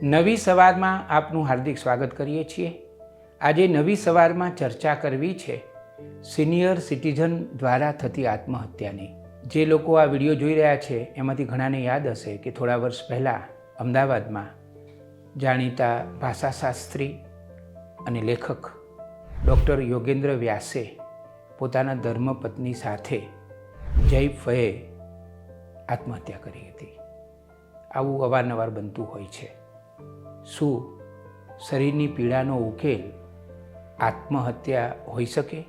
નવી સવારમાં આપનું હાર્દિક સ્વાગત કરીએ છીએ. આજે નવી સવારમાં ચર્ચા કરવી છે સિનિયર સિટીઝન દ્વારા થતી આત્મહત્યાની. જે લોકો આ વીડિયો જોઈ રહ્યા છે, એમાંથી ઘણાને યાદ હશે કે થોડા વર્ષ પહેલાં અમદાવાદમાં જાણીતા ભાષાશાસ્ત્રી અને લેખક ડૉક્ટર યોગેન્દ્ર વ્યાસે પોતાના ધર્મપત્ની સાથે જય ફયે આત્મહત્યા કરી હતી. આવું અવારનવાર બનતું હોય છે. શું શરીરની પીડાનો ઉકેલ આત્મહત્યા હોઈ શકે?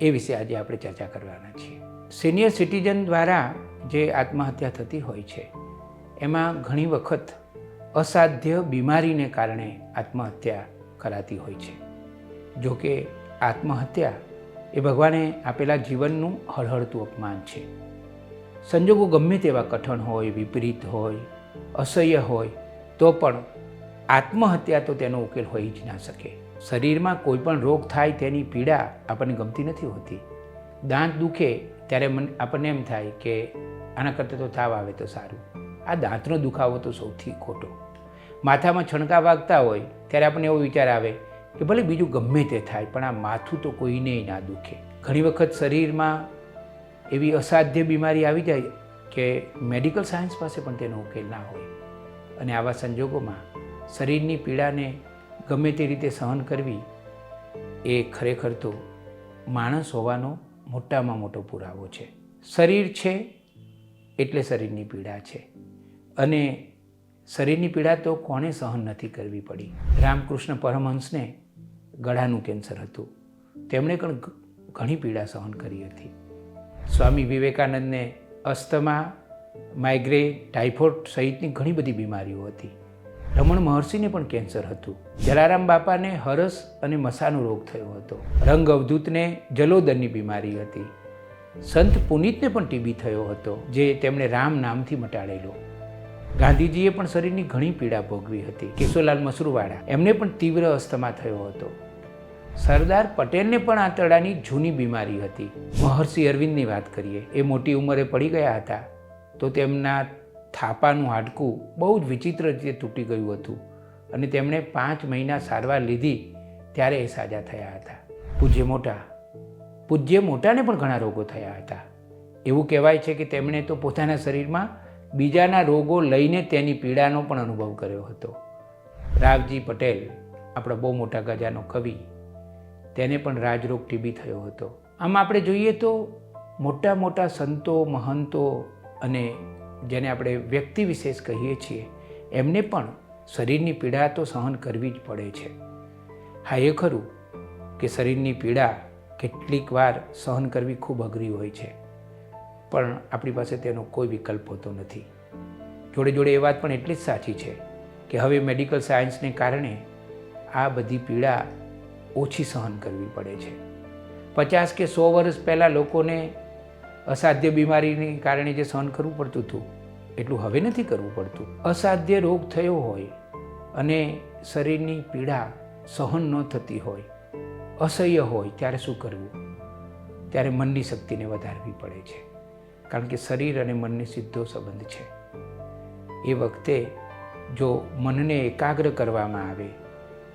એ વિશે આજે આપણે ચર્ચા કરવાના છીએ. સિનિયર સિટીઝન દ્વારા જે આત્મહત્યા થતી હોય છે, એમાં ઘણી વખત અસાધ્ય બીમારીને કારણે આત્મહત્યા કરાતી હોય છે. જોકે આત્મહત્યા એ ભગવાને આપેલા જીવનનું હળહળતું અપમાન છે. સંજોગો ગમે તેવા કઠણ હોય, વિપરીત હોય, અસહ્ય હોય, તો પણ આત્મહત્યા તો તેનો ઉકેલ હોઈ જ ના શકે. શરીરમાં કોઈ પણ રોગ થાય તેની પીડા આપણને ગમતી નથી હોતી. દાંત દુખે ત્યારે મન આપણને એમ થાય કે આના કરતાં તો તાવ આવે તો સારું. આ દાંતનો દુખાવો તો સૌથી ખોટો. માથામાં છણકા વાગતા હોય ત્યારે આપણને એવો વિચાર આવે કે ભલે બીજું ગમે તે થાય, પણ આ માથું તો કોઈને ના દુખે. ઘણી વખત શરીરમાં એવી અસાધ્ય બીમારી આવી જાય કે મેડિકલ સાયન્સ પાસે પણ તેનો ઉકેલ ના હોય. અને આવા સંજોગોમાં શરીરની પીડાને ગમે તે રીતે સહન કરવી, એ ખરેખર તો માણસ હોવાનો મોટામાં મોટો પુરાવો છે. શરીર છે એટલે શરીરની પીડા છે. અને શરીરની પીડા તો કોણે સહન નથી કરવી પડી? રામકૃષ્ણ પરમહંસને ગળાનું કેન્સર હતું. તેમણે પણ ઘણી પીડા સહન કરી હતી. સ્વામી વિવેકાનંદને અસ્થમા, માઇગ્રેન, ટાઇફોઇડ સહિતની ઘણી બધી બીમારીઓ હતી. રમણ મહર્ષિને પણ કેન્સર હતું. જલારામ બાપાને હરસ અને મસાનો રોગ થયો હતો. રંગ અવધૂતને જલોદરની બીમારી હતી. સંત પુનિતને પણ ટીબી થયો હતો, જે તેમણે રામ નામથી મટાડેલો. ગાંધીજીએ પણ શરીરની ઘણી પીડા ભોગવી હતી. કેશોલાલ મસરૂવાળા, એમને પણ તીવ્ર અસ્થમા થયો હતો. સરદાર પટેલને પણ આંતરડાની જૂની બીમારી હતી. મહર્ષિ અરવિંદની વાત કરીએ, એ મોટી ઉંમરે પડી ગયા હતા, તો તેમના થાપાનું હાડકું બહુ જ વિચિત્ર રીતે તૂટી ગયું હતું અને તેમણે પાંચ મહિના સારવાર લીધી ત્યારે એ સાજા થયા હતા. પૂજ્ય મોટા, પૂજ્ય મોટાને પણ ઘણા રોગો થયા હતા. એવું કહેવાય છે કે તેમણે તો પોતાના શરીરમાં બીજાના રોગો લઈને તેની પીડાનો પણ અનુભવ કર્યો હતો. રાવજી પટેલ, આપણા બહુ મોટા ગજાનો કવિ, તેને પણ રાજરોગ ટીબી થયો હતો. આમ આપણે જોઈએ તો મોટા મોટા સંતો, મહંતો અને જેને આપણે વ્યક્તિ વિશેષ કહીએ છીએ, એમને પણ શરીરની પીડા તો સહન કરવી જ પડે છે. હા, એ ખરું કે શરીરની પીડા કેટલીક વાર સહન કરવી ખૂબ અઘરી હોય છે. પણ આપણી પાસે તેનો કોઈ વિકલ્પ હોતો નથી. જોડે જોડે એ વાત પણ એટલી જ સાચી છે કે હવે મેડિકલ સાયન્સને કારણે આ બધી પીડા ઓછી સહન કરવી પડે છે. પચાસ કે સો વર્ષ પહેલાં લોકોને અસાધ્ય બીમારીને કારણે જે સહન કરવું પડતું હતું, એટલું હવે નથી કરવું પડતું. અસાધ્ય રોગ થયો હોય અને શરીરની પીડા સહન ન થતી હોય, અસહ્ય હોય, ત્યારે શું કરવું? ત્યારે મનની શક્તિને વધારવી પડે છે. કારણ કે શરીર અને મનની સીધો સંબંધ છે. એ વખતે જો મનને એકાગ્ર કરવામાં આવે,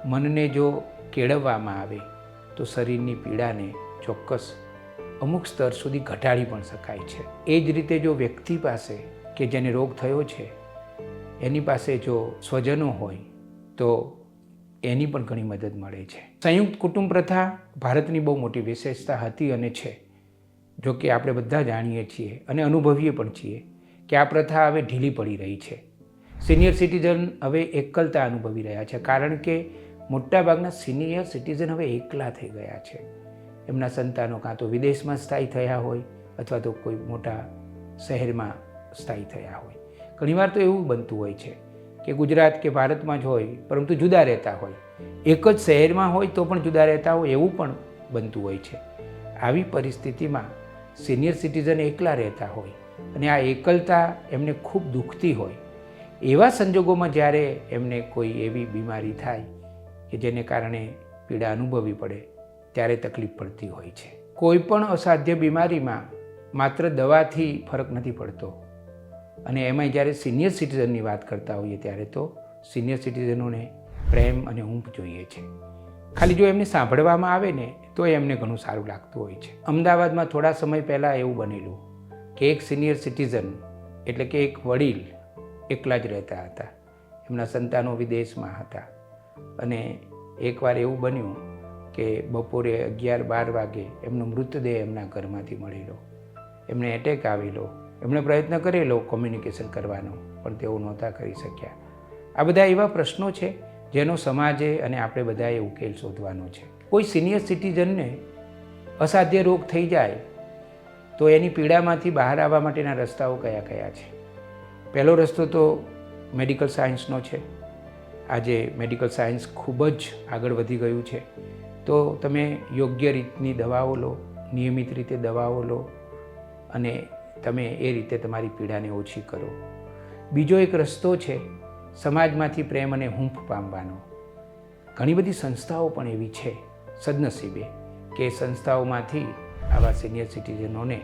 મનને જો કેળવવામાં આવે, તો શરીરની પીડાને ચોક્કસ અમુક સ્તર સુધી ઘટાડી પણ શકાય છે. એ જ રીતે જો વ્યક્તિ પાસે કે જેને રોગ થયો છે, એની પાસે જો સ્વજનો હોય, તો એની પણ ઘણી મદદ મળે છે. સંયુક્ત કુટુંબ પ્રથા ભારતની બહુ મોટી વિશેષતા હતી અને છે. જો કે આપણે બધા જાણીએ છીએ અને અનુભવીએ પણ છીએ કે આ પ્રથા હવે ઢીલી પડી રહી છે. સિનિયર સિટીઝન હવે એકલતા અનુભવી રહ્યા છે, કારણ કે મોટાભાગના સિનિયર સિટીઝન હવે એકલા થઈ ગયા છે. એમના સંતાનો કાં તો વિદેશમાં સ્થાયી થયા હોય અથવા તો કોઈ મોટા શહેરમાં સ્થાયી થયા હોય. ઘણીવાર તો એવું બનતું હોય છે કે ગુજરાત કે ભારતમાં જ હોય, પરંતુ જુદા રહેતા હોય. એક જ શહેરમાં હોય તો પણ જુદા રહેતા હોય એવું પણ બનતું હોય છે. આવી પરિસ્થિતિમાં સિનિયર સિટીઝન એકલા રહેતા હોય અને આ એકલતા એમને ખૂબ દુખતી હોય. એવા સંજોગોમાં જ્યારે એમને કોઈ એવી બીમારી થાય કે જેને કારણે પીડા અનુભવવી પડે ત્યારે તકલીફ પડતી હોય છે. કોઈ પણ અસાધ્ય બીમારીમાં માત્ર દવાથી ફરક નથી પડતો. અને એમાં જ્યારે સિનિયર સિટીઝનની વાત કરતા હોઈએ ત્યારે તો સિનિયર સિટીઝનોને પ્રેમ અને ઊંઘ જોઈએ છે. ખાલી જો એમને સાંભળવામાં આવે ને, તો એમને ઘણું સારું લાગતું હોય છે. અમદાવાદમાં થોડા સમય પહેલાં એવું બનેલું કે એક સિનિયર સિટીઝન એટલે કે એક વડીલ એકલા જ રહેતા હતા. એમના સંતાનો વિદેશમાં હતા. અને એકવાર એવું બન્યું કે બપોરે અગિયાર બાર વાગે એમનો મૃતદેહ એમના ઘરમાંથી મળેલો એમને એટેક આવેલો એમણે પ્રયત્ન કરેલો કોમ્યુનિકેશન કરવાનો, પણ તેઓ નહોતા કરી શક્યા. આ બધા એવા પ્રશ્નો છે જેનો સમાજે અને આપણે બધાએ ઉકેલ શોધવાનો છે. કોઈ સિનિયર સિટીઝનને અસાધ્ય રોગ થઈ જાય, તો એની પીડામાંથી બહાર આવવા માટેના રસ્તાઓ કયા કયા છે? પહેલો રસ્તો તો મેડિકલ સાયન્સનો છે. આજે મેડિકલ સાયન્સ ખૂબ જ આગળ વધી ગયું છે. તો તમે યોગ્ય રીતની દવાઓ લો, નિયમિત રીતે દવાઓ લો અને તમે એ રીતે તમારી પીડાને ઓછી કરો. બીજો એક રસ્તો છે સમાજમાંથી પ્રેમ અને હૂંફ પામવાનો. ઘણી બધી સંસ્થાઓ પણ એવી છે સદનસીબે કે સંસ્થાઓમાંથી આવા સિનિયર સિટીઝનોને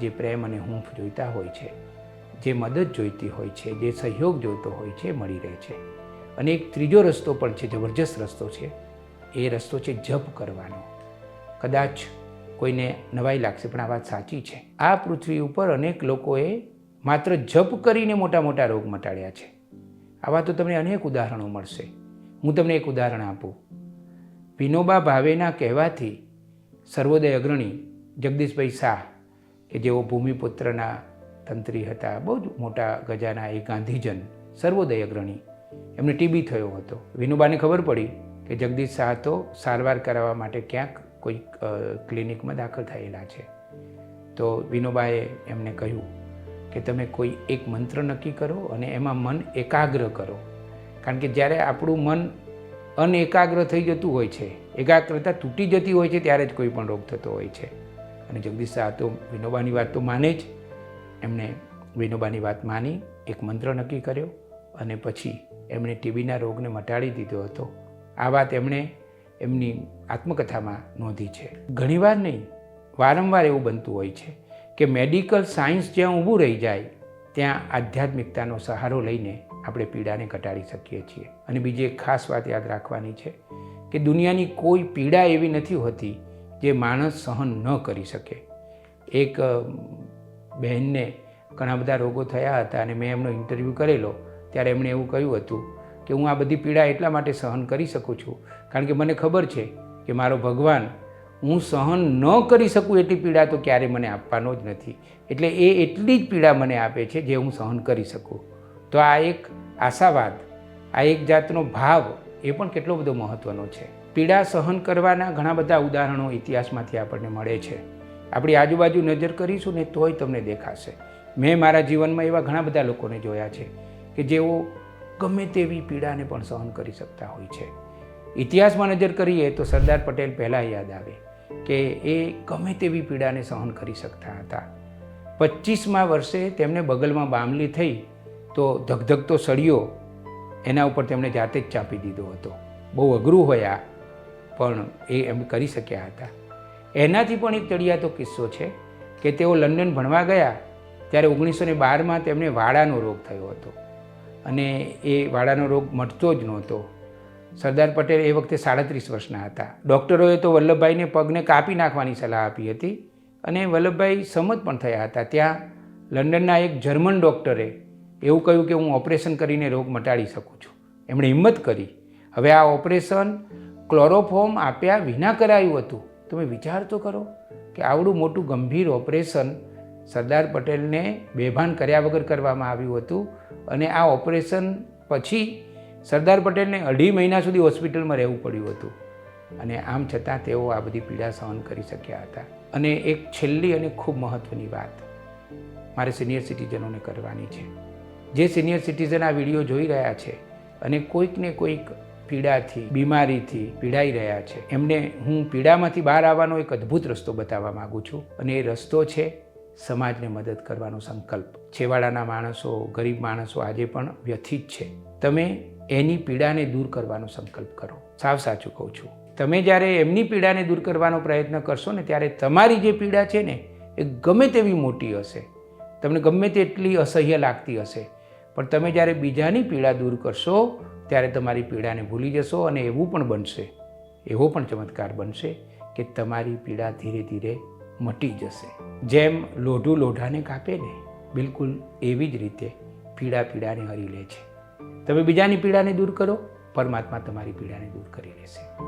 જે પ્રેમ અને હૂંફ જોઈતા હોય છે, જે મદદ જોઈતી હોય છે, જે સહયોગ જોઈતો હોય છે મળી રહે છે. અને એક ત્રીજો રસ્તો પણ છે, જબરજસ્ત રસ્તો છે એ રસ્તો છે જપ કરવાનો. કદાચ કોઈને નવાઈ લાગશે, પણ આ વાત સાચી છે. આ પૃથ્વી ઉપર અનેક લોકોએ માત્ર જપ કરીને મોટા મોટા રોગ મટાડ્યા છે. આવા તો તમને અનેક ઉદાહરણો મળશે. હું તમને એક ઉદાહરણ આપું. વિનોબા ભાવેના કહેવાથી સર્વોદય અગ્રણી જગદીશભાઈ શાહ, કે જેઓ ભૂમિપુત્રના તંત્રી હતા, બહુ જ મોટા ગજાના એ ગાંધીજન, સર્વોદય અગ્રણી. એમને ટીબી થયો હતો. વિનોબાને ખબર પડી કે જગદીશ શાહ તો સારવાર કરાવવા માટે ક્યાંક કોઈ ક્લિનિકમાં દાખલ થયેલા છે. તો વિનોબાએ એમને કહ્યું કે તમે કોઈ એક મંત્ર નક્કી કરો અને એમાં મન એકાગ્ર કરો. કારણ કે જ્યારે આપણું મન અનએકાગ્ર થઈ જતું હોય છે, એકાગ્રતા તૂટી જતી હોય છે, ત્યારે જ કોઈ પણ રોગ થતો હોય છે. અને જગદીશ શાહ તો વિનોબાની વાત તો માને જ. એમણે વિનોબાની વાત માની, એક મંત્ર નક્કી કર્યો અને પછી એમણે ટીબીના રોગને મટાડી દીધો હતો. આ વાત એમણે એમની આત્મકથામાં નોંધી છે. ઘણીવાર નહીં, વારંવાર એવું બનતું હોય છે કે મેડિકલ સાયન્સ જ્યાં ઊભું રહી જાય, ત્યાં આધ્યાત્મિકતાનો સહારો લઈને આપણે પીડાને ઘટાડી શકીએ છીએ. અને બીજી એક ખાસ વાત યાદ રાખવાની છે કે દુનિયાની કોઈ પીડા એવી નથી હોતી જે માણસ સહન ન કરી શકે. એક બહેનને ઘણા બધા રોગો થયા હતા અને મેં એમનો ઇન્ટરવ્યૂ કરેલો, ત્યારે એમણે એવું કહ્યું હતું કે હું આ બધી પીડા એટલા માટે સહન કરી શકું છું. કારણ કે મને ખબર છે કે મારો ભગવાન, હું સહન ન કરી શકું એટલી પીડા તો ક્યારે મને આપવાનો જ નથી. એટલે એ એટલી જ પીડા મને આપે છે જે હું સહન કરી શકું. તો આ એક આશાવાદ, આ એક જાતનો ભાવ એ પણ કેટલો બધો મહત્ત્વનો છે. પીડા સહન કરવાના ઘણા બધા ઉદાહરણો ઇતિહાસમાંથી આપણને મળે છે. આપણી આજુબાજુ નજર કરીશું ને તોય તમને દેખાશે. મેં મારા જીવનમાં એવા ઘણા બધા લોકોને જોયા છે કે જેઓ ગમે તેવી પીડાને પણ સહન કરી શકતા હોય છે. ઇતિહાસમાં નજર કરીએ તો સરદાર પટેલ પહેલાં યાદ આવે કે એ ગમે તેવી પીડાને સહન કરી શકતા હતા. પચીસમાં વર્ષે તેમને બગલમાં બામલી થઈ તો ધગધગતો સળિયો એના ઉપર તેમણે જાતે જ ચાપી દીધો હતો. બહુ અઘરું હોય આ, પણ એ એમ કરી શક્યા હતા. એનાથી પણ એક ચડિયાતો કિસ્સો છે કે તેઓ લંડન ભણવા ગયા ત્યારે ઓગણીસો ને બારમાં તેમને વાડાનો રોગ થયો હતો. અને એ વાડાનો રોગ મટતો જ નહોતો. સરદાર પટેલ એ વખતે સાડત્રીસ વર્ષના હતા. ડૉક્ટરોએ તો વલ્લભભાઈને પગને કાપી નાખવાની સલાહ આપી હતી અને વલ્લભભાઈ સંમત પણ થયા હતા. ત્યાં લંડનના એક જર્મન ડૉક્ટરે એવું કહ્યું કે હું ઓપરેશન કરીને રોગ મટાડી શકું છું. એમણે હિંમત કરી. હવે આ ઓપરેશન ક્લોરોફોર્મ આપ્યા વિના કરાયું હતું. તમે વિચાર તો કરો કે આવડું મોટું ગંભીર ઓપરેશન સરદાર પટેલને બેભાન કર્યા વગર કરવામાં આવ્યું હતું અને આ ઓપરેશન પછી સરદાર પટેલને અઢી મહિના સુધી હોસ્પિટલમાં રહેવું પડ્યું હતું. અને આમ છતાં તેઓ આ બધી પીડા સહન કરી શક્યા હતા. અને એક છેલ્લી અને ખૂબ મહત્ત્વની વાત મારે સિનિયર સિટીઝનોને કરવાની છે. જે સિનિયર સિટીઝન આ વીડિયો જોઈ રહ્યા છે અને કોઈકને કોઈક પીડાથી, બીમારીથી પીડાઈ રહ્યા છે. એમને હું પીડામાંથી બહાર આવવાનો એક અદ્ભુત રસ્તો બતાવવા માગું છું અને એ રસ્તો છે સમાજને મદદ કરવાનો સંકલ્પ. છેવાડાના માણસો, ગરીબ માણસો આજે પણ વ્યથિત છે. તમે એની પીડાને દૂર કરવાનો સંકલ્પ કરો. સાવ સાચું કહું છું. તમે જ્યારે એમની પીડાને દૂર કરવાનો પ્રયત્ન કરશો ને, ત્યારે તમારી જે પીડા છે ને, એ ગમે તેવી મોટી હશે. તમને ગમે તેટલી અસહ્ય લાગતી હશે. પણ તમે જ્યારે બીજાની પીડા દૂર કરશો, ત્યારે તમારી પીડાને ભૂલી જશો અને એવું પણ બનશે. એવો પણ ચમત્કાર બનશે કે તમારી પીડા ધીરે ધીરે મટી જશે. જેમ લોઢું લોઢાને કાપે ને, બિલકુલ એવી જ રીતે પીડા પીડાને હરી લે છે. તમે બીજાની પીડાને દૂર કરો, પરમાત્મા તમારી પીડાને દૂર કરી લેશે.